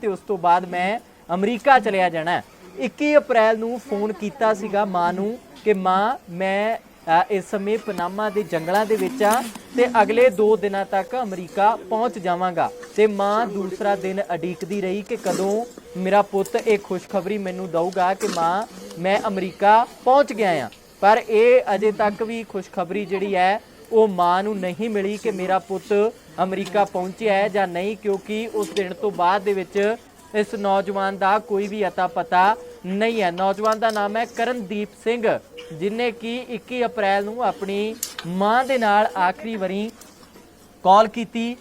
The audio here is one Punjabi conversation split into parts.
ਤੇ ਉਸ ਤੋਂ ਬਾਅਦ ਮੈਂ ਅਮਰੀਕਾ ਚਲਿਆ ਜਾਣਾ ਹੈ। 21 ਅਪ੍ਰੈਲ ਨੂੰ ਫੋਨ ਕੀਤਾ ਸੀਗਾ ਮਾਂ ਨੂੰ ਕਿ ਮਾਂ, ਮੈਂ ਇਸ ਸਮੇਂ ਪਨਾਮਾ ਦੇ ਜੰਗਲਾਂ ਦੇ ਵਿੱਚ ਆ ਤੇ ਅਗਲੇ 2 ਦਿਨਾਂ ਤੱਕ ਅਮਰੀਕਾ ਪਹੁੰਚ ਜਾਵਾਂਗਾ ਤੇ ਮਾਂ ਦੂਸਰਾ ਦਿਨ ਅਡੀਕਦੀ ਰਹੀ ਕਿ ਕਦੋਂ ਮੇਰਾ ਪੁੱਤ ਇਹ ਖੁਸ਼ਖਬਰੀ ਮੈਨੂੰ ਦਊਗਾ ਕਿ ਮਾਂ, ਮੈਂ ਅਮਰੀਕਾ ਪਹੁੰਚ ਗਿਆ ਆ ਪਰ ਇਹ ਅਜੇ ਤੱਕ ਵੀ ਖੁਸ਼ਖਬਰੀ ਜਿਹੜੀ ਹੈ, ਉਹ ਮਾਂ ਨੂੰ ਨਹੀਂ ਮਿਲੀ ਕਿ ਮੇਰਾ ਪੁੱਤ ਅਮਰੀਕਾ ਪਹੁੰਚਿਆ ਹੈ ਜਾਂ ਨਹੀਂ ਕਿਉਂਕਿ ਉਸ ਦਿਨ ਤੋਂ ਬਾਅਦ ਦੇ ਵਿੱਚ ਇਸ ਨੌਜਵਾਨ ਦਾ ਕੋਈ ਵੀ ਅਤਾ ਪਤਾ ਨਹੀਂ ਹੈ ਨੌਜਵਾਨ ਦਾ ਨਾਮ ਹੈ ਕਰਨਦੀਪ ਸਿੰਘ ਜਿਨੇ ਕਿ 21 ਅਪ੍ਰੈਲ ਨੂੰ ਆਪਣੀ ਮਾਂ ਦੇ ਨਾਲ ਆਖਰੀ ਵਾਰੀ ਕਾਲ ਕੀਤੀ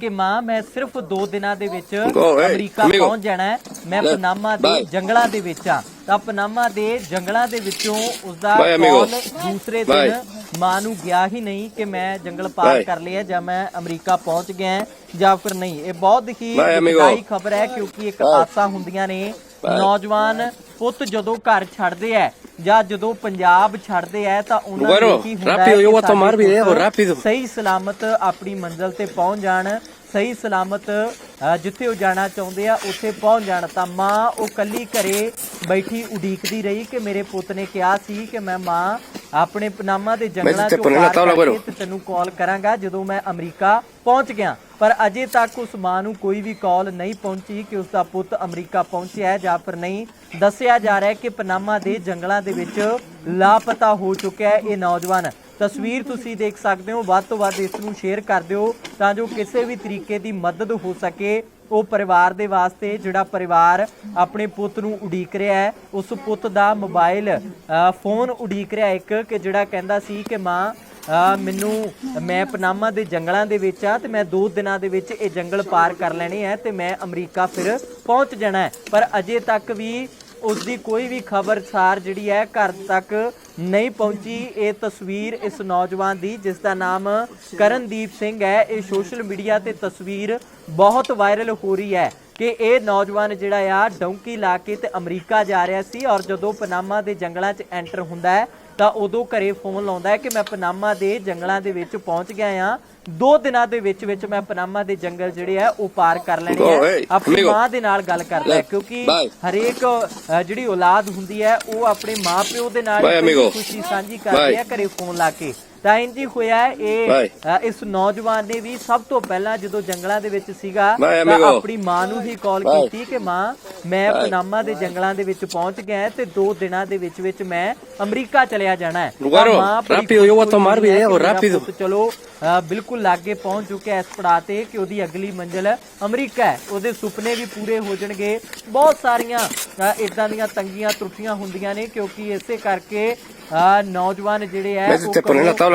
ਕਿ ਮਾਂ ਮੈਂ ਸਿਰਫ 2 ਦਿਨਾਂ ਦੇ ਵਿੱਚ ਅਮਰੀਕਾ. ਪਹੁੰਚ ਜਾਣਾ ਹੈ ਮੈਂ ਪਨਾਮਾ ਦੇ. ਜੰਗਲਾਂ ਦੇ ਵਿੱਚ ਆ ਤਾਂ ਪਨਾਮਾ ਦੇ ਜੰਗਲਾਂ ਦੇ ਵਿੱਚੋਂ Bye, amigo. ਕਾਲ ਦੂਸਰੇ. ਦਿਨ ਮਾਂ ਨੂੰ ਗਿਆ ਹੀ ਨਹੀਂ ਕਿ ਮੈਂ ਜੰਗਲ ਪਾਰ. ਕਰ ਲਿਆ ਜਾਂ ਮੈਂ ਅਮਰੀਕਾ ਪਹੁੰਚ ਗਿਆ ਜਾਂ ਫਿਰ ਨਹੀਂ ਇਹ ਬਹੁਤ ਹੀ. ਦੁਖਦਾਈ ਖਬਰ ਹੈ ਕਿਉਂਕਿ ਇੱਕ. ਆਸਾਂ ਹੁੰਦੀਆਂ ਨੇ ਨੌਜਵਾਨ ਪੁੱਤ ਜਦੋਂ ਘਰ ਛੱਡਦੇ ਐ ਜਾਂ ਜਦੋਂ ਪੰਜਾਬ ਛੱਡਦੇ ਐ ਤਾਂ ਉਹਨਾਂ ਨੂੰ ਕੀ ਹੁੰਦਾ ਹੈ. ਸਹੀ ਸਲਾਮਤ ਆਪਣੀ ਮੰਜ਼ਲ ਤੇ ਪਹੁੰਚ ਜਾਣ ਸਹੀ ਸਲਾਮਤ ਜਿੱਥੇ ਉਹ ਜਾਣਾ ਚਾਹੁੰਦੇ ਆ ਉੱਥੇ ਪਹੁੰਚ ਜਾਣ। ਤਾਂ ਮਾਂ ਉਹ ਕੱਲੀ ਘਰੇ ਬੈਠੀ ਉਡੀਕਦੀ ਰਹੀ ਕਿ ਮੇਰੇ ਪੁੱਤ ਨੇ ਕਿਹਾ ਸੀ ਕਿ ਮੈਂ ਮਾਂ ਆਪਣੇ ਪਨਾਮਾ ਦੇ ਜੰਗਲਾਂ ਚੋਂ ਪਾਰ ਕਰਕੇ ਤੈਨੂੰ ਕਾਲ ਕਰਾਂਗਾ ਜਦੋਂ ਮੈਂ ਅਮਰੀਕਾ ਪਹੁੰਚ ਗਿਆ। ਪਰ ਅਜੇ ਤੱਕ ਉਸ ਮਾਂ ਨੂੰ ਕੋਈ ਵੀ ਕਾਲ ਨਹੀਂ ਪਹੁੰਚੀ ਕਿ ਉਸ ਦਾ ਪੁੱਤ ਅਮਰੀਕਾ ਪਹੁੰਚਿਆ ਹੈ ਜਾਂ ਫਿਰ ਨਹੀਂ। ਦੱਸਿਆ ਜਾ ਰਿਹਾ ਹੈ ਕਿ ਪਨਾਮਾ ਦੇ ਜੰਗਲਾਂ ਦੇ ਵਿੱਚ ਲਾਪਤਾ ਹੋ ਚੁੱਕਿਆ ਹੈ ਇਹ ਨੌਜਵਾਨ। ਤਸਵੀਰ ਤੁਸੀਂ ਦੇਖ ਸਕਦੇ ਹੋ, ਵੱਧ ਤੋਂ ਵੱਧ ਇਸ ਨੂੰ ਸ਼ੇਅਰ ਕਰ ਦਿਓ ਤਾਂ ਜੋ ਕਿਸੇ ਵੀ ਤਰੀਕੇ ਦੀ ਮਦਦ ਹੋ ਸਕੇ। ਉਹ ਪਰਿਵਾਰ ਦੇ ਵਾਸਤੇ, ਜਿਹੜਾ ਪਰਿਵਾਰ ਆਪਣੇ ਪੁੱਤ ਨੂੰ ਉਡੀਕ ਰਿਹਾ ਹੈ, ਉਸ ਪੁੱਤ ਦਾ ਮੋਬਾਈਲ ਫੋਨ ਉਡੀਕ ਰਿਹਾ ਇੱਕ ਕਿ ਜਿਹੜਾ ਕਹਿੰਦਾ ਸੀ ਕਿ ਮਾਂ ਮੈਨੂੰ, ਮੈਂ ਪਨਾਮਾ ਦੇ ਜੰਗਲਾਂ ਦੇ ਵਿੱਚ ਆ ਤੇ ਮੈਂ 2 ਦਿਨਾਂ ਦੇ ਵਿੱਚ ਇਹ ਜੰਗਲ ਪਾਰ ਕਰ ਲੈਣੇ ਆ ਤੇ ਮੈਂ ਅਮਰੀਕਾ ਫਿਰ ਪਹੁੰਚ ਜਾਣਾ ਪਰ ਅਜੇ ਤੱਕ ਵੀ ਉਸ ਦੀ ਕੋਈ ਵੀ ਖਬਰਸਾਰ ਜਿਹੜੀ ਹੈ ਘਰ ਤੱਕ ਨਹੀਂ ਪਹੁੰਚੀ। ਇਹ ਤਸਵੀਰ ਇਸ ਨੌਜਵਾਨ ਦੀ, ਜਿਸ ਦਾ ਨਾਮ ਕਰਨਦੀਪ ਸਿੰਘ ਹੈ। ਇਹ ਸੋਸ਼ਲ ਮੀਡੀਆ ਤੇ ਤਸਵੀਰ ਬਹੁਤ ਵਾਇਰਲ ਹੋ ਰਹੀ ਹੈ। ਕਿ ਇਹ ਨੌਜਵਾਨ ਜਿਹੜਾ ਆ ਡੌਂਕੀ ਲਾ ਕੇ ਤੇ ਅਮਰੀਕਾ ਜਾ ਰਿਹਾ ਸੀ ਔਰ ਜਦੋਂ ਪਨਾਮਾ ਦੇ ਜੰਗਲਾਂ 'ਚ ਐਂਟਰ ਹੁੰਦਾ ਹੈ ਤਾਂ ਉਦੋਂ ਘਰੇ ਫੋਨ ਲਾਉਂਦਾ ਹੈ ਕਿ ਮੈਂ ਪਨਾਮਾ ਦੇ ਜੰਗਲਾਂ ਦੇ ਵਿੱਚ ਪਹੁੰਚ ਗਿਆ ਆ ਦੋ ਦਿਨਾਂ ਦੇ ਵਿੱਚ ਵਿੱਚ ਮੈਂ ਪਨਾਮਾ ਦੇ ਜੰਗਲ ਜਿਹੜੇ ਆ ਉਹ ਪਾਰ ਕਰ ਲੈਣੇ ਆ ਆਪਣੀ. ਮਾਂ ਦੇ ਨਾਲ ਗੱਲ ਕਰਦਾ ਹੈ ਕਿਉਂਕਿ. ਹਰੇਕ ਜਿਹੜੀ ਔਲਾਦ ਹੁੰਦੀ ਹੈ ਉਹ ਆਪਣੇ ਮਾਪਿਓ ਦੇ ਨਾਲ. ਖੁਸ਼ੀ ਸਾਂਝੀ ਕਰਦੀ ਹੈ. ਘਰੇ ਫੋਨ ਲਾ ਕੇ ਤਾਂ ਇੰਜ ਹੋਇਆ ਇਹ ਇਸ ਨੌਜਵਾਨ ਨੇ ਵੀ ਸਭ ਤੋਂ ਪਹਿਲਾਂ ਜਦੋਂ ਜੰਗਲਾਂ ਦੇ ਵਿੱਚ ਸੀਗਾ ਤਾਂ. ਆਪਣੀ ਮਾਂ ਨੂੰ ਹੀ ਕਾਲ. ਕੀਤੀ ਕਿ ਮਾਂ ਮੈਂ. ਪਨਾਮਾ ਦੇ ਜੰਗਲਾਂ ਦੇ ਵਿੱਚ ਪਹੁੰਚ ਗਿਆ ਤੇ 2 ਦਿਨਾਂ ਦੇ ਵਿੱਚ ਵਿੱਚ ਮੈਂ ਅਮਰੀਕਾ ਚਲਿਆ ਜਾਣਾ ਹੈ ਮਾਂ ਚਲੋ ਬਿਲਕੁਲ ਲਾਗੇ ਪਹੁੰਚ ਚੁੱਕਿਆ ਇਸ ਪੜਾਅ ਤੇ ਕਿ ਉਹਦੀ ਅਗਲੀ ਮੰਜ਼ਿਲ ਅਮਰੀਕਾ ਹੈ ਉਹਦੇ ਸੁਪਨੇ ਵੀ ਪੂਰੇ ਹੋ ਜਾਣਗੇ ਬਹੁਤ ਸਾਰੀਆਂ ਇਦਾਂ ਦੀਆਂ ਤੰਗੀਆਂ ਤਰੁੱਟੀਆਂ ਹੁੰਦੀਆਂ ਨੇ ਕਿਉਂਕਿ ਇਸੇ ਕਰਕੇ ਨੌਜਵਾਨ ਜਿਹੜੇ ਤੇ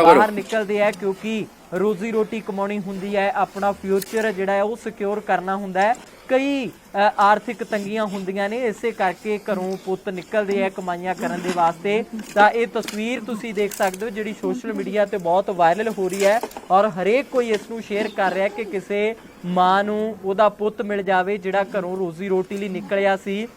ਉਹ। ਬਾਹਰ ਨਿਕਲਦੇ ਆ ਕਿਉਂਕਿ ਰੋਜ਼ੀ ਰੋਟੀ ਕਮਾਉਣੀ ਹੁੰਦੀ ਹੈ ਆਪਣਾ ਫਿਊਚਰ ਜਿਹੜਾ ਹੈ ਉਹ ਸਿਕਿਉਰ ਕਰਨਾ ਹੁੰਦਾ ਹੈ। ਕਈ ਆਰਥਿਕ ਤੰਗੀਆਂ ਹੁੰਦੀਆਂ ਨੇ ਇਸੇ ਕਰਕੇ ਘਰੋਂ ਪੁੱਤ ਨਿਕਲਦੇ ਆ ਕਮਾਈਆਂ ਕਰਨ ਦੇ ਵਾਸਤੇ। ਤਾਂ ਇਹ ਤਸਵੀਰ ਤੁਸੀਂ ਦੇਖ ਸਕਦੇ ਹੋ ਜਿਹੜੀ ਸੋਸ਼ਲ ਮੀਡੀਆ ਤੇ ਬਹੁਤ ਵਾਇਰਲ ਹੋ ਰਹੀ ਹੈ ਔਰ ਹਰੇਕ ਕੋਈ ਇਸ ਨੂੰ ਸ਼ੇਅਰ ਕਰ ਰਿਹਾ ਕਿ ਕਿਸੇ ਮਾਂ ਨੂੰ ਉਹਦਾ ਪੁੱਤ ਮਿਲ ਜਾਵੇ ਜਿਹੜਾ ਘਰੋਂ ਰੋਜ਼ੀ ਰੋਟੀ ਲਈ ਨਿਕਲਿਆ ਸੀ।